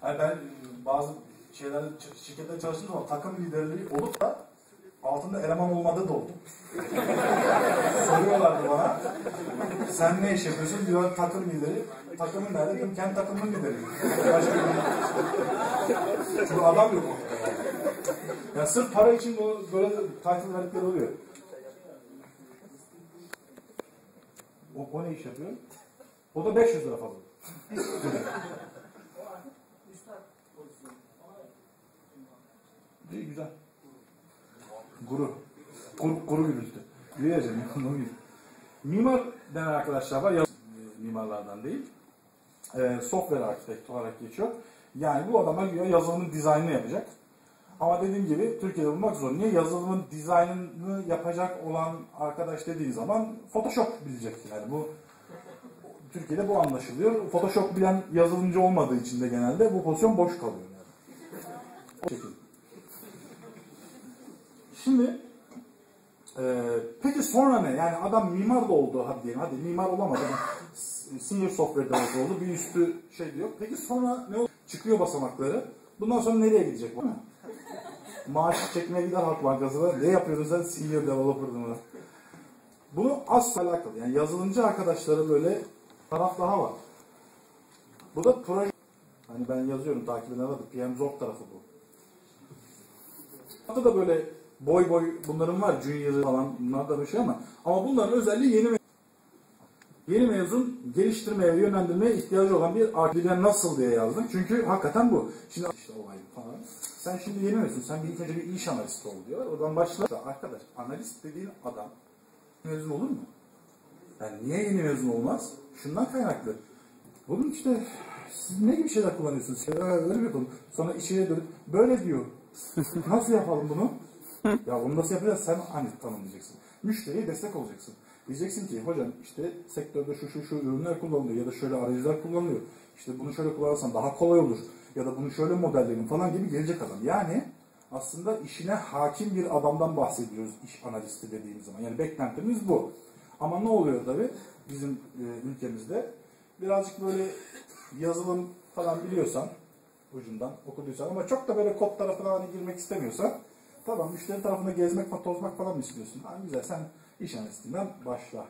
Hani ben bazı şeylerde şirkette çalıştığım zaman takım liderliği olup da altında eleman olmadığı da oldu. Soruyorlardı bana. Sen ne iş yapıyorsun? Diyor takım lideri. Takımın nerede? Diyorum kendi takımın lideri. Başka bir... Çünkü adam yok. Ya sırf para için bu böyle title verdikleri oluyor. O, o ne iş yapıyor? O da 500 lira fazla. İyi güzel. Guru. Kuru, kuru gürültü. Duyacağım. Mimar denen arkadaşlar var. Mimarlardan değil. Ee, software architect olarak geçiyor. Yani bu adama göre yazılımın dizaynını yapacak. Ama dediğim gibi Türkiye'de bulmak zor. Niye? Yazılımın dizaynını yapacak olan arkadaş dediğin zaman Photoshop bilecek. Yani bu Türkiye'de bu anlaşılıyor. Photoshop bilen yazılımcı olmadığı için de genelde bu pozisyon boş kalıyor. Yani. O şekilde. Şimdi e, peki sonra ne? Yani adam mimar da oldu hadi diyelim. Hadi mimar olamadı senior software developer oldu. Bir üstü şey diyor. Peki sonra ne oldu? Çıkıyor basamakları. Bundan sonra nereye gidecek bu? Maaş çekmeye gider Halk Bankası'na. Ne yapıyordun sen? Senior developer'dın mı? Bunu asla alakalı. Yani yazılımcı arkadaşları böyle taraf daha var. Bu da proje. Hani ben yazıyorum takip eden adı. PM Zor tarafı bu. Hatta da böyle boy boy bunların var. Junior falan bunlar da bir şey ama ama bunların özelliği yeni yeni mezun geliştirmeye, yönlendirmeye ihtiyacı olan bir arkadaşlar nasıl diye yazdım. Çünkü hakikaten bu. Şimdi işte olay falan. Sen şimdi yeni mezun, sen bir ilk önce bir iş analisti ol diyor. Oradan başla. Arkadaş, analist dediğin adam mezun olur mu? Yani niye yeni mezun olmaz? Şundan kaynaklı. Bunun işte siz ne gibi şeyler kullanıyorsunuz? Şey, "Aa, Öyle bir yapalım. Sonra işe dönüp böyle diyor. Nasıl yapalım bunu? Ya bunu nasıl yapacağız? Sen hani tanımlayacaksın. Müşteriye destek olacaksın. Diyeceksin ki hocam işte sektörde şu şu şu ürünler kullanılıyor ya da şöyle arayüzler kullanılıyor. İşte bunu şöyle kullanırsan daha kolay olur. Ya da bunu şöyle modelleyin falan gibi gelecek adam. Yani aslında işine hakim bir adamdan bahsediyoruz iş analisti dediğimiz zaman. Yani beklentimiz bu. Ama ne oluyor tabii bizim e, ülkemizde? Birazcık böyle yazılım falan biliyorsan ucundan okuduysan ama çok da böyle kod tarafına hani girmek istemiyorsan tamam müşteri tarafında gezmek tozmak falan mı istiyorsun? Ha, güzel sen iş analistinden başla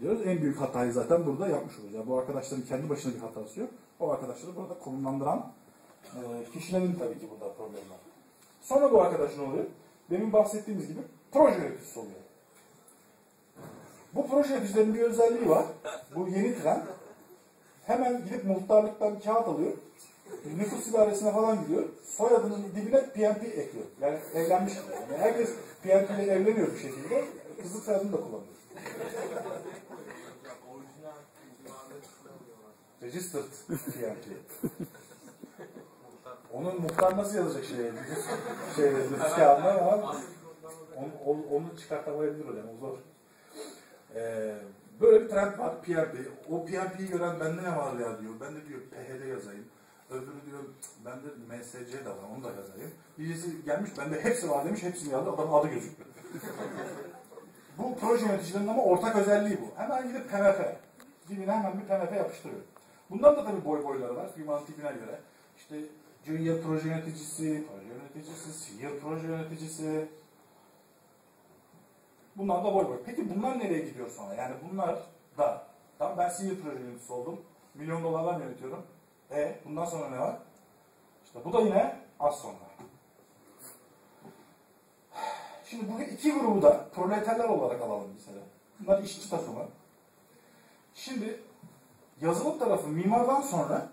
diyoruz. En büyük hatayı zaten burada yapmış olacağız. Yani bu arkadaşların kendi başına bir hatası yok. O arkadaşları burada konumlandıran e, kişilerin tabii ki burada problem var. Sonra bu arkadaş ne oluyor? Demin bahsettiğimiz gibi proje yöneticisi oluyor. Bu proje yöneticilerinin bir özelliği var. Bu yeni trend. Hemen gidip muhtarlıktan kağıt alıyor. Nüfus idaresine falan gidiyor. Soyadının dibine PNP ekliyor. Yani evlenmiş. Yani herkes PNP ile evleniyor bir şekilde. Kızı soyadını da kullanıyor. Registered PNP. Onun muhtar nasıl yazacak şeye? Nüfus, şey, nüfus kağıdına ama onu, onu, onu çıkartamayabilir hocam. O zor. Ee, böyle bir trend var PNP. O PNP'yi gören bende ne var ya diyor. Ben de diyor PHD yazayım. Öbürü diyor bende MSC de var onu da yazayım. Birisi gelmiş bende hepsi var demiş hepsini yazdı adamın adı gözükmüyor. bu proje yöneticilerinin ama ortak özelliği bu. Hemen gidip PMF. Dibine hemen bir PMF yapıştırıyor. Bundan da tabii boy boyları var firmanın tipine göre. İşte Junior proje yöneticisi, proje yöneticisi, senior proje yöneticisi, Bunlar da boy boy. Peki bunlar nereye gidiyor sonra? Yani bunlar da tamam ben senior proje yöneticisi oldum. Milyon dolarlar yönetiyorum. E bundan sonra ne var? İşte bu da yine az sonra. Şimdi bu iki grubu da proleterler olarak alalım mesela. Bunlar işçi takımı. Şimdi yazılım tarafı mimardan sonra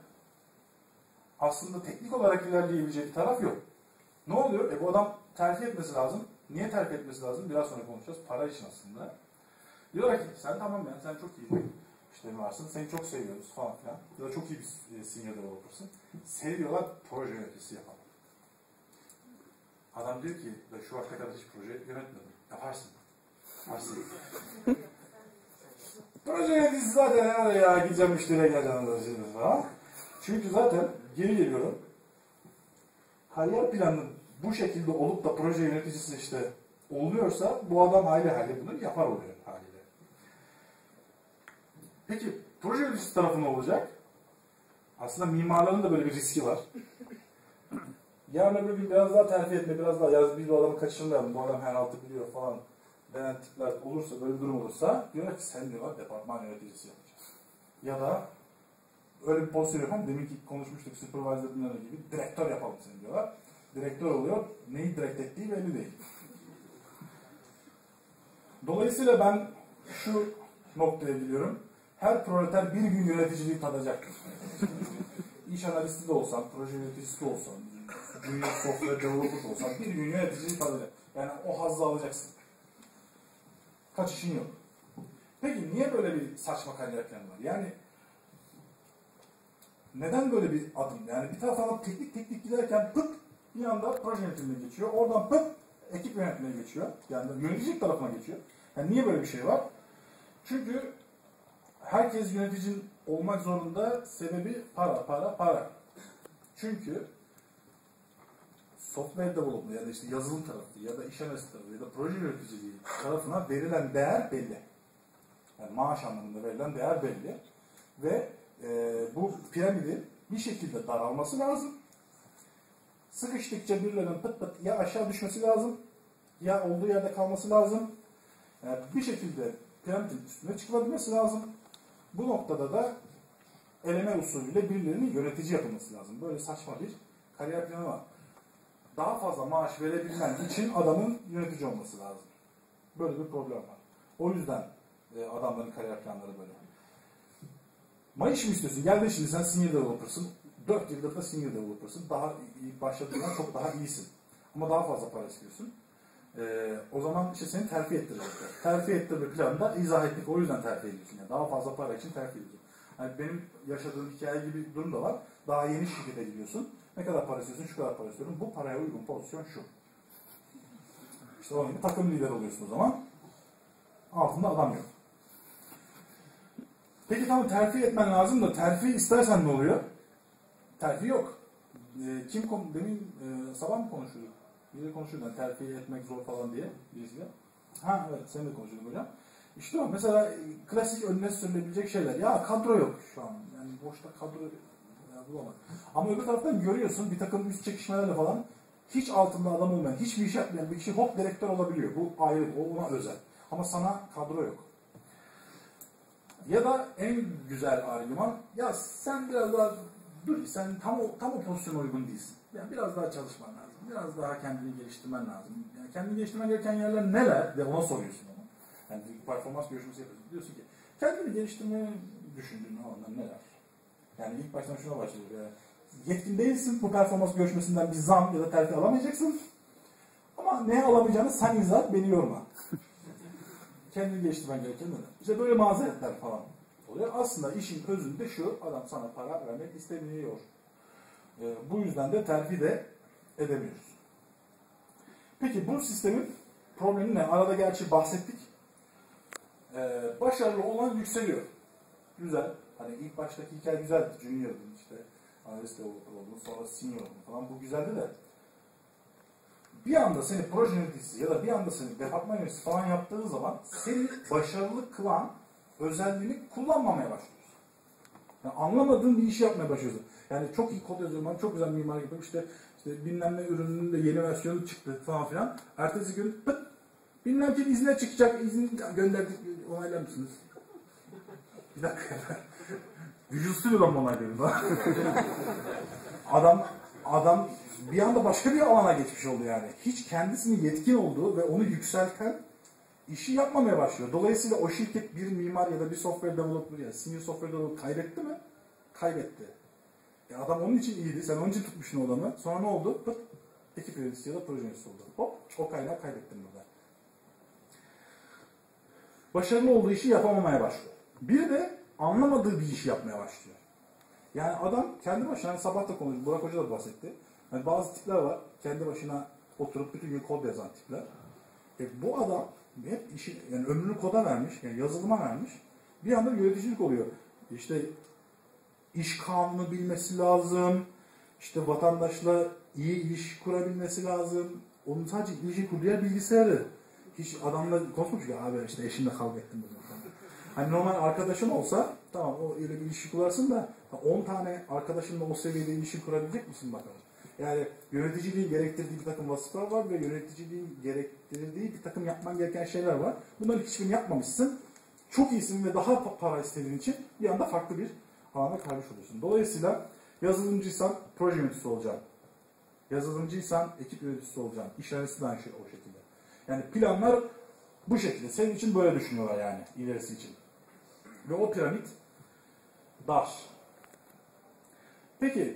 aslında teknik olarak ilerleyebileceği bir taraf yok. Ne oluyor? E bu adam terfi etmesi lazım. Niye terfi etmesi lazım? Biraz sonra konuşacağız. Para için aslında. Diyorlar ki sen tamam yani sen çok iyi müşteri varsın. Seni çok seviyoruz falan filan. Ya da çok iyi bir e, senior developer'sın. Seni diyorlar proje yöneticisi yapalım. Adam diyor ki ben şu vakte kadar hiç proje yönetmedim. Yaparsın. Yaparsın. proje yöneticisi zaten yani ya gideceğim müşteriye geleceğim falan. Çünkü zaten geri geliyorum. Kariyer planının bu şekilde olup da proje yöneticisi işte oluyorsa bu adam hali hali bunu yapar oluyor haliyle. Peki proje yöneticisi tarafı ne olacak? Aslında mimarların da böyle bir riski var. Yarın öbür gün biraz daha terfi etme, biraz daha yaz bir bu adamı kaçırmayalım, bu adam her altı biliyor falan denen tipler olursa, böyle bir durum olursa diyorlar ki sen diyorlar departman yöneticisi yapacaksın. Ya da öyle bir pozisyon yok. Hani deminki konuşmuştuk supervisor bilmem gibi direktör yapalım seni diyorlar. Direktör oluyor. Neyi direkt ettiği belli değil. Dolayısıyla ben şu noktaya gidiyorum. Her proleter bir gün yöneticiliği tadacak. İş analisti de olsan, proje yöneticisi de olsan, junior software developer de olsan bir gün yöneticiliği tadacak. Yani o hazzı alacaksın. Kaçışın yok. Peki niye böyle bir saçma kariyer var? Yani neden böyle bir adım? Yani bir taraftan teknik teknik giderken pıt bir anda proje yönetimine geçiyor. Oradan pıt ekip yönetimine geçiyor. Yani yöneticilik tarafına geçiyor. Yani niye böyle bir şey var? Çünkü herkes yöneticin olmak zorunda sebebi para, para, para. Çünkü software development ya da işte yazılım tarafı ya da iş analisti tarafı ya da proje yöneticiliği tarafına verilen değer belli. Yani maaş anlamında verilen değer belli. Ve e, bu piramidin bir şekilde daralması lazım. Sıkıştıkça birilerinin pıt pıt ya aşağı düşmesi lazım ya olduğu yerde kalması lazım. Yani bir şekilde piramidin üstüne çıkılabilmesi lazım. Bu noktada da eleme usulüyle birilerinin yönetici yapılması lazım. Böyle saçma bir kariyer planı var. Daha fazla maaş verebilmen için adamın yönetici olması lazım. Böyle bir problem var. O yüzden e, adamların kariyer planları böyle. Maaş mı istiyorsun? Gel de şimdi sen senior developer'sın. 4 yıldır da senior developer'sın. Daha ilk başladığından çok daha iyisin. Ama daha fazla para istiyorsun. Ee, o zaman işte seni terfi ettirecekler. Terfi ettirme planı da izah ettik. O yüzden terfi ediyorsun. Yani daha fazla para için terfi ediyorsun. Yani benim yaşadığım hikaye gibi bir durum da var. Daha yeni şirkete gidiyorsun. Ne kadar para istiyorsun? Şu kadar para istiyorum. Bu paraya uygun pozisyon şu. İşte onun gibi takım lider oluyorsun o zaman. Altında adam yok. Peki tamam terfi etmen lazım da terfi istersen ne oluyor? Terfi yok. E, kim demin e, sabah mı konuşuyorduk? Konuşuyordu yani terfi etmek zor falan diye birisiyle. Ha evet sen de konuşuyordun hocam. İşte o mesela e, klasik önüne sürülebilecek şeyler. Ya kadro yok şu an. Yani boşta kadro ya. Ama öbür taraftan görüyorsun bir takım üst çekişmelerle falan hiç altında adam olmayan, hiçbir iş yapmayan bir kişi hop direktör olabiliyor. Bu ayrı, o ona özel. Ama sana kadro yok. Ya da en güzel argüman, ya sen biraz daha dur, sen tam o, tam o pozisyona uygun değilsin. Yani biraz daha çalışman lazım. Biraz daha kendini geliştirmen lazım. Yani kendini geliştirmen gereken yerler neler? Ve ona soruyorsun onu. Yani performans görüşmesi yapıyorsun. Diyorsun ki, kendini geliştirmeyi düşündüğün alanlar neler? Yani ilk baştan şuna başlıyor. Yani yetkin değilsin, bu performans görüşmesinden bir zam ya da terfi alamayacaksın. Ama ne alamayacağını sen izah beni yorma kendini geliştirmen gereken neler? İşte böyle mazeretler falan oluyor. Aslında işin özünde şu, adam sana para vermek istemiyor. Ee, bu yüzden de terfi de edemiyoruz. Peki bu sistemin problemi ne? Arada gerçi bahsettik. Ee, başarılı olan yükseliyor. Güzel. Hani ilk baştaki hikaye güzeldi. Junior'dun işte. Analist developer oldun. Sonra senior oldun falan. Bu güzeldi de bir anda seni proje yöneticisi ya da bir anda seni departman yöneticisi falan yaptığı zaman seni başarılı kılan özelliğini kullanmamaya başlıyorsun. Yani anlamadığın bir işi yapmaya başlıyorsun. Yani çok iyi kod yazıyorum, çok güzel mimar yapıyorum, işte, işte bilmem ne ürününün de yeni versiyonu çıktı falan filan. Ertesi gün pıt, bilmem ki izne çıkacak, izin gönderdik, onaylar mısınız? Bir dakika. Vücutsuz lan onaylıyorum. adam, adam bir anda başka bir alana geçmiş oldu yani. Hiç kendisinin yetkin olduğu ve onu yükselten işi yapmamaya başlıyor. Dolayısıyla o şirket bir mimar ya da bir software developer ya senior software developer kaybetti mi? Kaybetti. E adam onun için iyiydi. Sen onun için tutmuşsun o adamı. Sonra ne oldu? Pıt, ekip yöneticisi ya da proje yöneticisi oldu. Hop o kaynağı kaybettin burada. Başarılı olduğu işi yapamamaya başlıyor. Bir de anlamadığı bir işi yapmaya başlıyor. Yani adam kendi başına hani sabah da konuştu. Burak Hoca da bahsetti. Yani bazı tipler var. Kendi başına oturup bütün gün kod yazan tipler. E bu adam hep işi, yani ömrünü koda vermiş, yani yazılıma vermiş. Bir anda yöneticilik oluyor. İşte iş kanunu bilmesi lazım. İşte vatandaşla iyi iş kurabilmesi lazım. Onun sadece işi kurduya bilgisayarı. Hiç adamla konuşmuş ya abi işte eşimle kavga ettim. Hani normal arkadaşın olsa tamam o öyle bir ilişki kurarsın da 10 tane arkadaşınla o seviyede ilişki kurabilecek misin bakalım? Yani yöneticiliğin gerektirdiği bir takım vasıflar var ve yöneticiliğin gerektirdiği bir takım yapman gereken şeyler var. Bunların hiçbirini yapmamışsın. Çok iyisin ve daha pa- para istediğin için bir anda farklı bir alana kaymış oluyorsun. Dolayısıyla yazılımcıysan proje yöneticisi olacaksın. Yazılımcıysan ekip yöneticisi olacaksın. İş de aynı şey o şekilde. Yani planlar bu şekilde. Senin için böyle düşünüyorlar yani ilerisi için. Ve o piramit dar. Peki